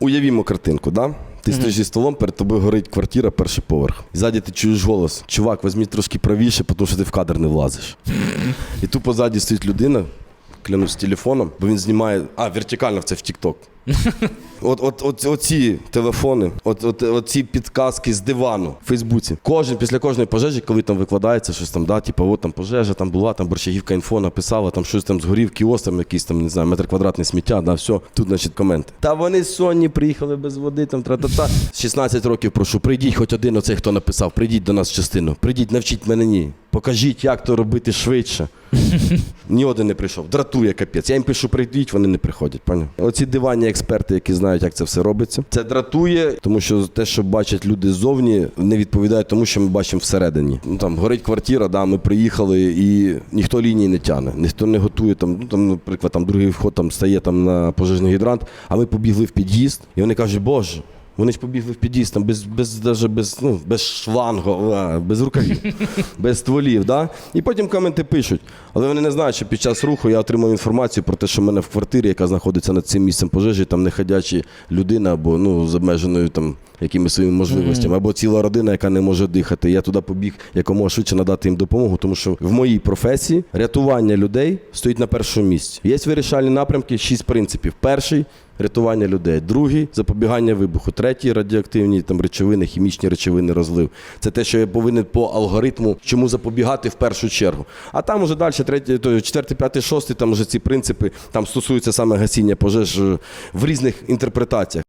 Уявімо картинку, да? Ти стоїш зі столом, перед тобою горить квартира, перший поверх. І ззаді ти чуєш голос: чувак, візьміть трошки правіше, тому що ти в кадр не влазиш. І тупо ззаді стоїть людина, клянусь телефоном, бо він знімає. А, вертикально це в TikTok. От, от, от, оці телефони, от, от, оці підказки з дивану в Фейсбуці. Кожен після кожної пожежі, коли там викладається щось там, да, типу, от там пожежа, там була, там борщагівка інфо написала, там щось там згорів, кіос, там якийсь там, не знаю, метр квадратний сміття, да, все. Тут, значить, коменти. Та вони сонні приїхали без води, там тра-та-та. 16 років прошу, прийдіть хоч один оцей, хто написав, прийдіть до нас в частину. Прийдіть, навчіть мене ні. Покажіть, як то робити швидше. Ні один не прийшов. Дратує капець. Я їм пишу, прийдіть, вони не приходять. Поняв? Оці диванні експерти, які знають, як це все робиться. Це дратує, тому що те, що бачать люди ззовні, не відповідає тому, що ми бачимо всередині. Ну там горить квартира, да, ми приїхали, і ніхто лінії не тяне, ніхто не готує там. Ну там, наприклад, там другий вход там стає там на пожежний гідрант, а ми побігли в під'їзд, і вони кажуть, боже. Вони ж побігли в під'їзд там без, без, даже без, ну, без шлангу, без рукавів, без стволів. Да? І потім коменти пишуть. Але вони не знають, що під час руху я отримав інформацію про те, що в мене в квартирі, яка знаходиться над цим місцем пожежі, там неходяча людина або ну, з обмеженою там якимись своїми можливостями, або ціла родина, яка не може дихати. Я туди побіг якомога швидше надати їм допомогу, тому що в моїй професії рятування людей стоїть на першому місці. Є вирішальні напрямки, шість принципів. Перший рятування людей, другий запобігання вибуху, третій радіоактивні там речовини, хімічні речовини, розлив. Це те, що я повинен по алгоритму чому запобігати в першу чергу. А там уже далі, третій, то, четвертий, п'ятий, шостий, там вже ці принципи там стосуються саме гасіння пожеж е, в різних інтерпретаціях.